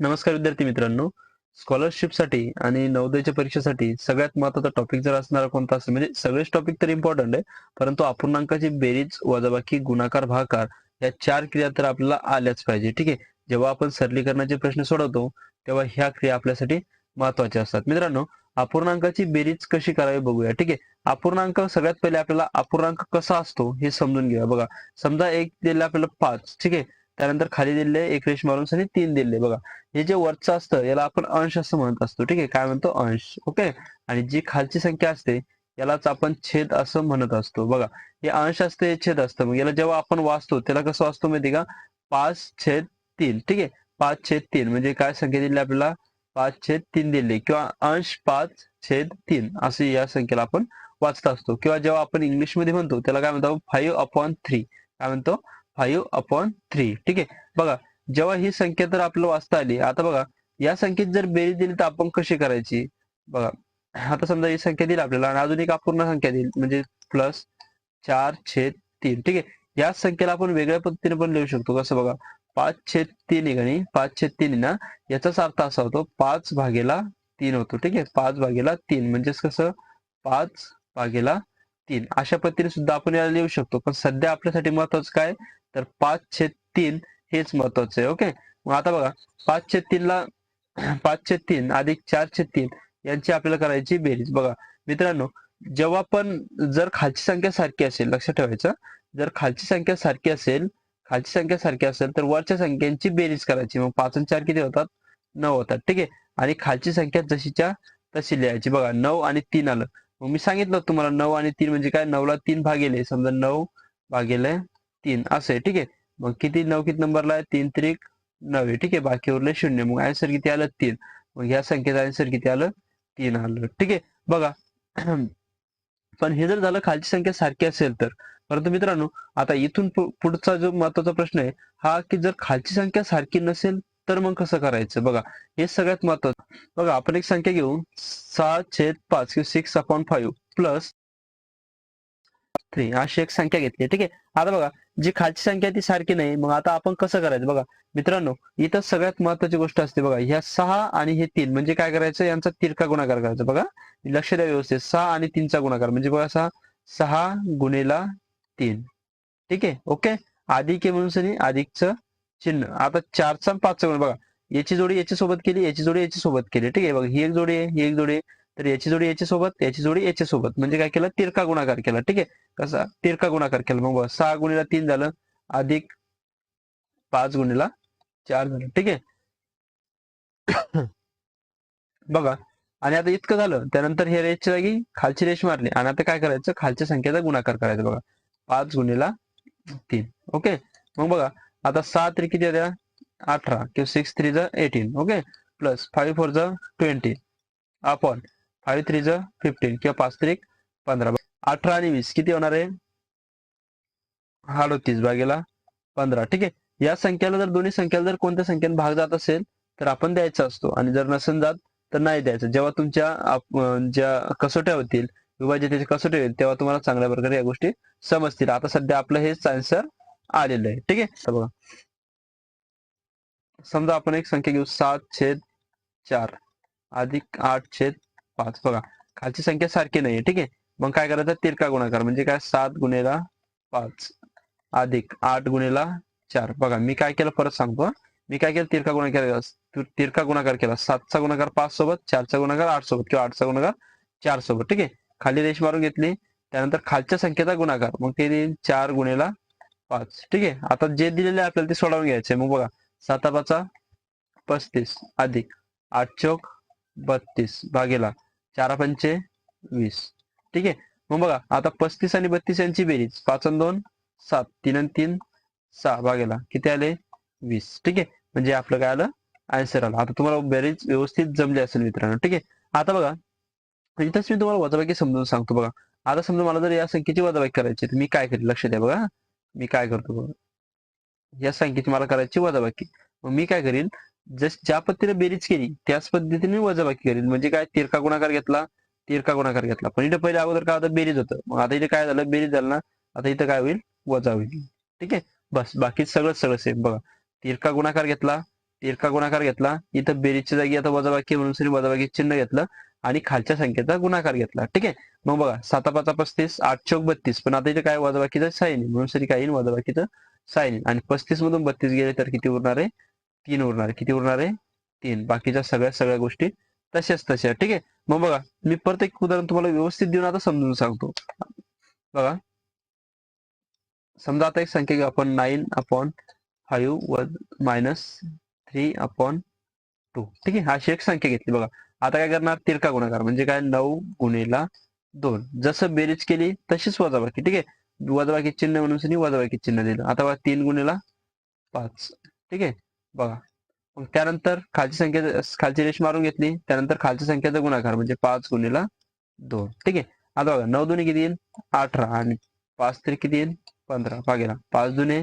नमस्कार विद्यार्थी मित्रांनो. स्कॉलरशिपसाठी आणि नवोदयच्या परीक्षेसाठी सगळ्यात महत्त्वाचा टॉपिक जर असणारा कोणता असेल म्हणजे सगळेच टॉपिक तर इम्पॉर्टंट आहे. परंतु अपूर्णांकाची बेरीज वजाबाकी गुणाकार भाकार या चार क्रिया तर आपल्याला आल्याच पाहिजे. ठीक आहे? जेव्हा आपण सरलीकरणाचे प्रश्न सोडवतो तेव्हा ह्या क्रिया आपल्यासाठी महत्त्वाच्या असतात. मित्रांनो अपूर्णांकाची बेरीज कशी करावी बघूया. ठीक आहे? अपूर्णांक सगळ्यात पहिले आपल्याला अपूर्णांक कसा असतो हे समजून घेऊया. बघा समजा एक दिले आपल्याला पाच. ठीक आहे? त्यानंतर खाली दिले एक रेश मारून आणि तीन दिले बघा हे जे वरचं असतं याला आपण अंश असं म्हणत असतो. ठीक आहे? काय म्हणतो? अंश. ओके? आणि जी खालची संख्या असते यालाच आपण छेद असं म्हणत असतो. बघा हे अंश असते छेद असतं. मग याला जेव्हा आपण वाचतो त्याला कसं वाचतो माहिती का? पाच छेद तीन. ठीक आहे? पाच छेद तीन. म्हणजे काय संख्या दिली आपल्याला? पाच छेद तीन दिले. किंवा अंश पाच छेद तीन असे या संख्येला आपण वाचत असतो. किंवा जेव्हा आपण इंग्लिशमध्ये म्हणतो त्याला काय म्हणतो? फाईव्ह अपॉन थ्री काय म्हणतो? फाईव्ह अपॉन थ्री ठीक आहे? बघा जेव्हा ही संख्या तर आपल्याला वाचता आली आता बघा या संख्येत जर बेरीज दिली तर आपण कशी करायची? बघा आता समजा ही संख्या दिली आपल्याला आणि अजून एक अपूर्ण संख्या दिली म्हणजे प्लस चार छेद तीन. ठीक आहे? या संख्येला आपण वेगळ्या पद्धतीने पण लिहू शकतो. कसं बघा पाच छेद तीन गणी पाच छेद तीन ना याचाच अर्थ असा होतो पाच भागेला तीन होतो. ठीक आहे? पाच भागेला तीन म्हणजेच कसं? पाच भागेला तीन. अशा पद्धतीने सुद्धा आपण याला लिहू शकतो. पण सध्या आपल्यासाठी महत्वाचं काय? तर पाच छेद तीन हेच महत्वाचं आहे ओके मग आता बघा पाच छेद तीनला पाच छेद तीन अधिक चार छेद तीन यांची आपल्याला करायची बेरीज. बघा मित्रांनो जेव्हा पण जर खालची संख्या सारखी असेल लक्षात ठेवायचं जर खालची संख्या सारखी असेल खालची संख्या सारखी असेल तर वरच्या संख्यांची बेरीज करायची. मग पाच आणि चार किती होतात? नऊ होतात ठीक आहे? आणि खालची संख्या जशीच्या तशी लिहायची. बघा नऊ आणि तीन आलं. मग मी सांगितलं तुम्हाला नऊ आणि तीन म्हणजे काय? नऊला तीन भागेले समजा नऊ भागेले तीन. असं आहे. ठीक आहे. मग किती नवकीत नंबरला आहे? तीन त्रिक नऊ आहे. ठीक आहे. बाकी उरले शून्य. मग आन्सर किती आलं? तीन. मग ह्या संख्येचं आन्सर किती आलं? तीन आलं. ठीक आहे. बघा. पण हे जर झालं खालची संख्या सारखी असेल तर. परंतु मित्रांनो आता इथून पुढचा जो महत्त्वाचा प्रश्न आहे हा की जर खालची संख्या सारखी नसेल तर मग कसं करायचं? बघा. हे सगळ्यात महत्वाचं. बघा आपण एक संख्या घेऊ. सहा छेद पाच किंवा six upon five plus three अशी एक संख्या घेतली ठीक आहे. आता बघा. जी खालची संख्या ती सारखी नाही. मग आता आपण कसं करायचं? बघा मित्रांनो इथं सगळ्यात महत्वाची गोष्ट असते बघा ह्या सहा आणि हे तीन. म्हणजे काय करायचं? यांचा तिरका गुणाकार करायचा बघा. लक्ष द्या व्यवस्थित. सहा आणि तीनचा गुणाकार. म्हणजे बघा सहा सहा गुणेला तीन. ठीक आहे? ओके? अधिक आहे म्हणून सनी अधिकचं चिन्ह. आता चारचा पाचचा गुण. बघा याची जोडी याच्या सोबत केली याची जोडी याच्या सोबत केली. ठीक आहे? बघा ही एक जोडी आहे ही एक जोडी आहे. तर याची जोडी याच्या सोबत याची जोडी याच्या सोबत. म्हणजे काय केलं? तिरका गुणाकार केला. ठीक आहे? कसा? तिरका गुणाकार केला. मग सहा गुणीला तीन झालं. अधिक पाच गुणीला चार झालं. ठीक आहे? बघा. आणि आता इतकं झालं. त्यानंतर हे रेशच्या जागी खालची रेष मारली. आणि आता काय करायचं? खालच्या संख्येचा गुणाकार करायचा. बघा. पाच गुणीला तीन. ओके? मग बघा. आता सहा तरी किती द्या अठरा. किंवा सिक्स थ्री जा eighteen okay? Plus five four जा ट्वेंटी अपॉन फाईव्ह थ्री ज फिफ्टीन किंवा पाच त्रिक पंधरा. अठरा आणि वीस किती होणार आहे? अडतीस भागेला पंधरा. ठीक आहे. या संख्येला जर दोन्ही संख्याला जर कोणत्या संख्येने भाग जात असेल तर आपण द्यायचा असतो. आणि जर नसेल जात तर नाही द्यायचं. जेव्हा तुमच्या ज्या कसोट्या होतील विभाज्यतेची कसोटी होईल तेव्हा तुम्हाला चांगल्या प्रकारे या गोष्टी समजतील. आता सध्या आपलं हेच आन्सर आलेलं आहे. ठीक आहे? बघा. समजा आपण एक संख्या घेऊ. सात छेद चार. अधिक आठ छेद पाच. बघा खालची संख्या सारखी नाहीये ठीक आहे? मग काय करायचं? तिरका गुणाकार म्हणजे काय? सात गुणेला पाच. अधिक आठ गुणेला चार. बघा मी काय केलं? परत सांगतो मी काय केलं? तिरका गुणाकार केला? तिरका गुणाकार केला? सातचा गुणाकार पाच सोबत चारचा गुणाकार आठ सोबत किंवा आठचा गुणाकार चार सोबत ठीक आहे? खाली रेष मारून घेतली. त्यानंतर खालच्या संख्येचा गुणाकार. मग ते देईन चार गुणेला पाच. ठीक आहे? आता जे दिलेले आहे आपल्याला ते सोडवून घ्यायचे मग बघा साता पाचा पस्तीस. अधिक आठ चौक बत्तीस. भागेला चारा पंचे वीस. ठीक? आहे मग बघा आता पस्तीस आणि बत्तीस यांची बेरीज. पाच आणि दोन सात. तीन आणि तीन सहा. भागेला किती आले? वीस. ठीक? आहे म्हणजे आपलं काय आलं? आन्सर आलं. आता तुम्हाला बेरीज व्यवस्थित जमली असेल मित्रांनो. ठीक? आहे आता बघा इथंच मी तुम्हाला वजाबाकी समजून सांगतो बघा. आता समजा मला जर या संख्येची वजाबाकी करायची तर मी काय करेल? लक्ष द्या बघा. मी काय करतो बघा? या संख्येची मला करायची वजाबाकी. मग मी काय करीन? जस ज्या पद्धतीने बेरीज केली त्याच पद्धतीने वजाबाकी करेल म्हणजे काय? तिरका गुणाकार घेतला तिरका गुणाकार घेतला. पण इथे पहिले अगोदर काय होतं? बेरीज होतं. मग आता इथे काय झालं? बेरीज झालं ना आता इथं काय होईल? वजा होईल. ठीक आहे? बस. बाकी सगळं सगळं सेम बघा. तिरका गुणाकार घेतला तिरका गुणाकार घेतला इथं बेरीजच्या जागी आता वजाबाकी म्हणून सरी वजाबाकी चिन्ह घेतलं आणि खालच्या संख्येचा गुणाकार घेतला. ठीक आहे? मग बघा. साता पाचा पस्तीस आठ चौक बत्तीस. पण आता इथे काय? वजाबाकीचं साईन म्हणून सरी काय येईल? वजाबाकीचं साईन आणि पस्तीस मधून बत्तीस गेले तर किती उरणार आहे? तीन उरणार. आहे किती उरणार? आहे तीन. बाकीच्या सगळ्या सगळ्या गोष्टी तशाच, तशा. ठीक आहे? मग बघा, मी परत एक उदाहरण तुम्हाला व्यवस्थित देऊन आता समजून सांगतो. बघा. आता एक संख्या आपण. नाईन अपॉन फाईव्ह व मायनस थ्री अपॉन टू. ठीक आहे? अशी एक संख्या घेतली बघा. आता काय करणार? तिरका गुणाकार. म्हणजे काय? गुणेला दोन. जसं बेरीज केली, तशीच वजाबाकी. ठीक आहे? वजाबाकी चिन्ह म्हणून वजाबाकी चिन्ह दिलं. आता बघा, तीन गुणेला पाच. ठीक आहे? बघा. मग त्यानंतर खालची संख्या खालची रेष मारून घेतली. त्यानंतर खालच्या संख्येचा गुणाकार म्हणजे पाच गुणीला दोन. ठीक आहे? आता बघा नऊ दुने किती येईल? अठरा. आणि पाच तरी किती येईल? पंधरा. भागेला. पाच दुने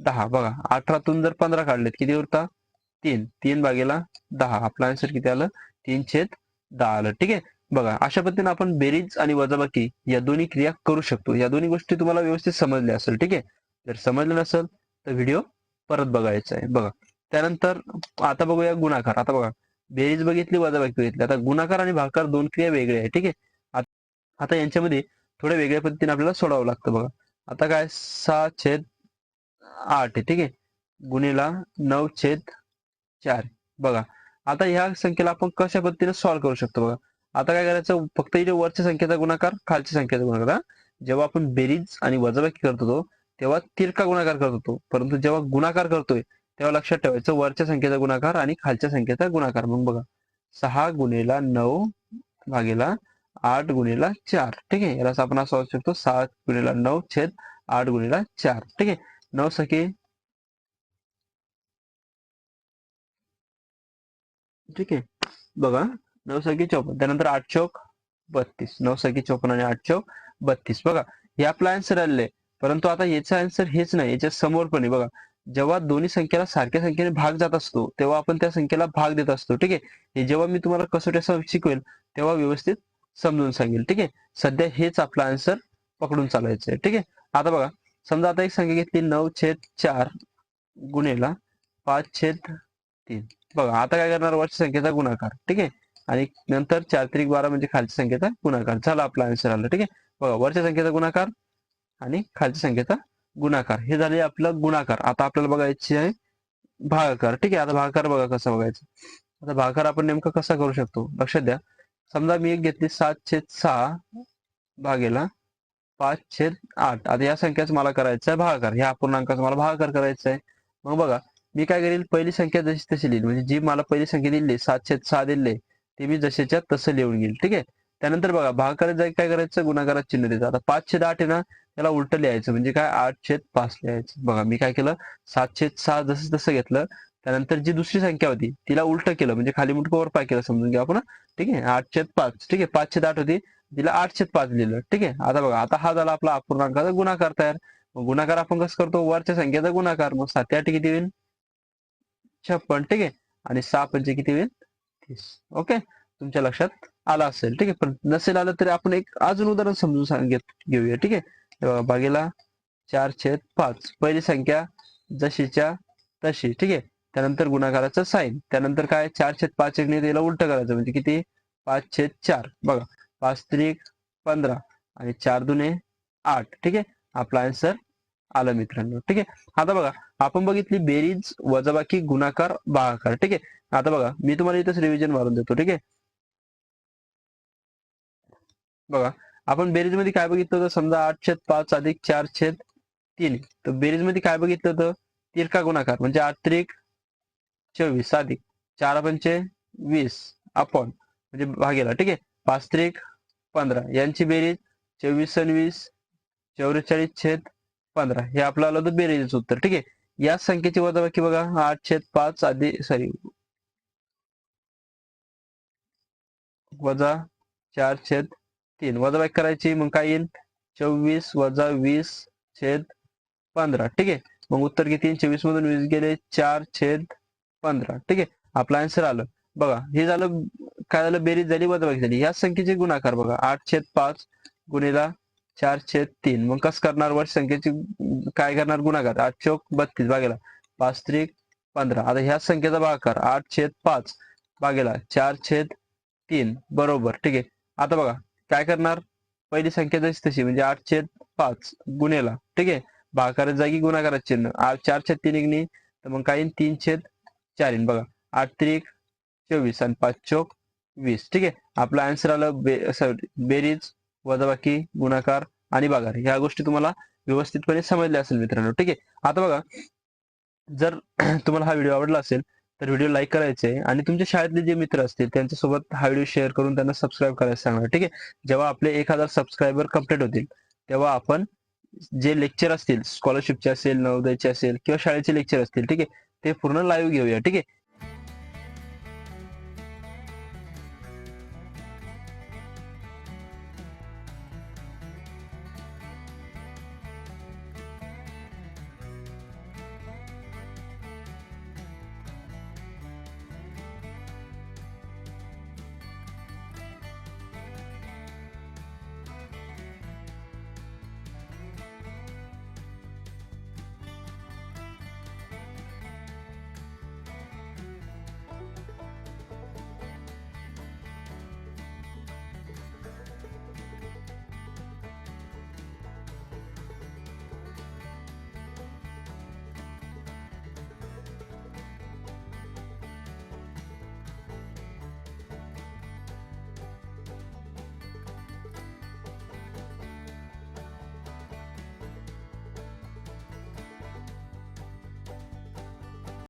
दहा. बघा अठरातून जर पंधरा काढलेत किती उरता? तीन. तीन भागेला दहा. आपला आन्सर किती आलं? तीन छेद दहा आलं. ठीक आहे? बघा अशा पद्धतीने आपण बेरीज आणि वजाबाकी या दोन्ही क्रिया करू शकतो. या दोन्ही गोष्टी तुम्हाला व्यवस्थित समजल्या असेल. ठीक आहे? जर समजलं नसेल तर व्हिडिओ परत बघायचा आहे. बघा त्यानंतर आता बघूया गुणाकार. आता बघा बेरीज बघितली वजाबाकी बघितली. आता गुणाकार आणि भाकार दोन क्रिया वेगळ्या आहे ठीक आहे? आता यांच्यामध्ये थोड्या वेगळ्या पद्धतीने आपल्याला सोडावं लागतं बघा. आता काय? सहा छेद आठ आहे ठीक आहे? गुणिला नऊ छेद चार बघा आता ह्या संख्येला आपण कशा पद्धतीने सॉल्व्ह करू शकतो बघा? आता काय करायचं? फक्त इथे वरच्या संख्येचा गुणाकार खालच्या संख्येचा गुणाकार जेव्हा आपण बेरीज आणि वजाबाकी करत होतो तेव्हा तिरका गुणाकार करत होतो. परंतु जेव्हा गुणाकार करतोय तेव्हा लक्षात ठेवायचं वरच्या संख्येचा गुणाकार आणि खालच्या संख्येचा गुणाकार. मग बघा सहा गुणेला नऊ भागेला आठ गुणेला चार. ठीक आहे? याला आपण असं वाचू शकतो सहा गुणेला नऊ छेद आठ गुणेला चार. ठीक आहे? नऊ सखे? ठीक आहे. बघा नऊ सखी चौपन्न. त्यानंतर आठ चौक बत्तीस. नऊ सखी चौपन्न आणि आठ चौक बत्तीस. बघा हे आपला आन्सर आलेलं आहे. परंतु आता याचा आन्सर हेच नाही याच्या समोर पण आहे. बघा जेव्हा दोन्ही संख्येला सारख्या संख्येने भाग जात असतो तेव्हा आपण त्या संख्येला भाग देत असतो. ठीक आहे? हे जेव्हा मी तुम्हाला कसोटी असं शिकवेल तेव्हा व्यवस्थित समजून सांगेल. ठीक आहे? सध्या हेच आपला आन्सर पकडून चालायचं आहे ठीक आहे? आता बघा. समजा आता एक संख्या घेतली नऊ छेद चार गुणेला पाच छेद तीन. बघा आता काय करणार? वरच्या संख्येचा गुणाकार. ठीक आहे? आणि नंतर चार त्रिक बारा म्हणजे खालच्या संख्येचा गुणाकार. झाला आपला आन्सर आला. ठीक आहे? बघा वरच्या संख्येचा गुणाकार आणि खालच्या संख्येचा गुणाकार. हे झाले आपलं गुणाकार. आता आपल्याला बघायची आहे भागाकार. ठीक आहे आता भागाकार बघा कसा बघायचा. आता भागाकार आपण नेमका कसा करू शकतो? लक्षात द्या. समजा मी एक घेतली सात छेद सहा भागेला पाच छेद आठ. आता या संख्याच मला करायचा आहे भागाकार. ह्या पूर्णांकाचा मला भागाकार करायचा आहे. मग बघा मी काय करेल? पहिली संख्या जशी तशी लिहिली. म्हणजे जी मला पहिली संख्या दिली सात छेद सहा दिले ते मी जसेच्या तसं लिहून घेईल. ठीक आहे? त्यानंतर बघा भागाकारात जाय काय करायचं? गुणाकारात चिन्ह द्यायचं. आता पाच छेद आठ आहे ना त्याला उलट लिहायचं. म्हणजे काय? आठ छेद पाच लिहायचं. बघा मी काय केलं? सात छेद सहा जसं तसं घेतलं. त्यानंतर जी दुसरी संख्या होती तिला उलट केलं. म्हणजे खाली मुठकोवर वर पाय केलं समजून घ्या आपण. ठीक आहे? आठ छेद पाच. ठीक आहे? पाच छेद आठ होती. तिला आठ छेद पाच लिहिलं. ठीक आहे? आता बघा आता हा झाला आपला अपूर्णांकाचा गुणाकार तयार. मग गुणाकार आपण कसं करतो? वरच्या संख्येचा गुणाकार. मग सात आठ किती होईल? छप्पन. ठीक आहे? आणि सहा पंचे किती होईल? तीस. ओके? तुमच्या लक्षात? आला असेल ठीक आहे. पण नसेल आलं तरी आपण एक अजून उदाहरण समजून सांगत घेऊया ठीक आहे. हे भागेला चार छेद पाच. पहिली संख्या जशीच्या तशी ठीक आहे. त्यानंतर गुणाकाराचं साईन त्यानंतर काय? चार छेद पाच एक त्याला उलट करायचं. म्हणजे किती? पाच छेद चार. बघा पाच त्रिक पंधरा. आणि चार दुने आठ ठीक आहे. आपला आन्सर आलं मित्रांनो ठीक आहे. आता बघा आपण बघितली बेरीज वजाबाकी गुणाकार भागाकार ठीक आहे. आता बघा मी तुम्हाला इथंच रिव्हिजन मारून देतो ठीक आहे. बघा आपण बेरीजमध्ये काय बघितलं होतं? समजा आठ छेद पाच अधिक चार छेद तीन. तर बेरीजमध्ये काय बघितलं होतं? तिरका गुणाकार? म्हणजे आठ त्रिक चोवीस अधिक. चार पंचे वीस अपॉन. म्हणजे भागेला ठीक आहे? पाच त्रिक पंधरा. यांची बेरीज चोवीस आणि वीस चौवेचाळीस छेद पंधरा. हे आपलं आलं होतं बेरीजचं उत्तर ठीक आहे? या संख्येची वजाबाकी बघा. आठ छेद पाच आधी सॉरी. वजा चार छेद तीन. वजाबाकी करायची मग काय येईल? चोवीस वजा वीस छेद पंधरा. ठीक आहे? मग उत्तर किती चोवीस मधून वीस गेले चार छेद पंधरा. ठीक आहे? आपला आन्सर आलं. बघा हे झालं काय झालं? बेरीज झाली वजाबाकी झाली. या संख्येचे गुणाकार बघा. आठ छेद पाच गुणिला चार छेद तीन. मग कसं करणार? वर्ष संख्येची काय करणार? गुणाकार. आठ चौक बत्तीस बागेला पाच त्रिक पंधरा. आता ह्या संख्येचा भागाकार. आठ छेद पाच भागेला चार छेद तीन. बरोबर. ठीक आहे? आता बघा. काय करणार? पहिली संख्या जशी तशी म्हणजे आठ छेद पाच गुन्हेला ठीक आहे? भागाकाराच्या जागी गुणाकाराचे चिन्ह. आठ चार छेद तीन एकनी तर मग काय तीन छेद चार येईन. बघा. आठ त्रिक चोवीस आणि पाच चोक वीस. ठीक आहे? आपला आन्सर आलं बे सॉरी बेरीज वजाबाकी गुणाकार आणि बागार. ह्या गोष्टी तुम्हाला व्यवस्थितपणे समजल्या असेल मित्रांनो. ठीक आहे? आता बघा. जर तुम्हाला हा व्हिडिओ आवडला असेल तर व्हिडिओ लाईक करायचे आणि तुमच्या शाळेतले जे मित्र असतील त्यांच्यासोबत हा व्हिडिओ शेअर करून त्यांना सबस्क्राईब करायला सांगणार ठीक आहे? जेव्हा आपले एक हजार सबस्क्रायबर कंप्लीट होतील तेव्हा आपण जे लेक्चर असतील स्कॉलरशिपचे असेल नवोदयचे असेल किंवा शाळेचे लेक्चर असतील ठीक आहे? ते पूर्ण लाईव्ह घेऊया ठीक आहे?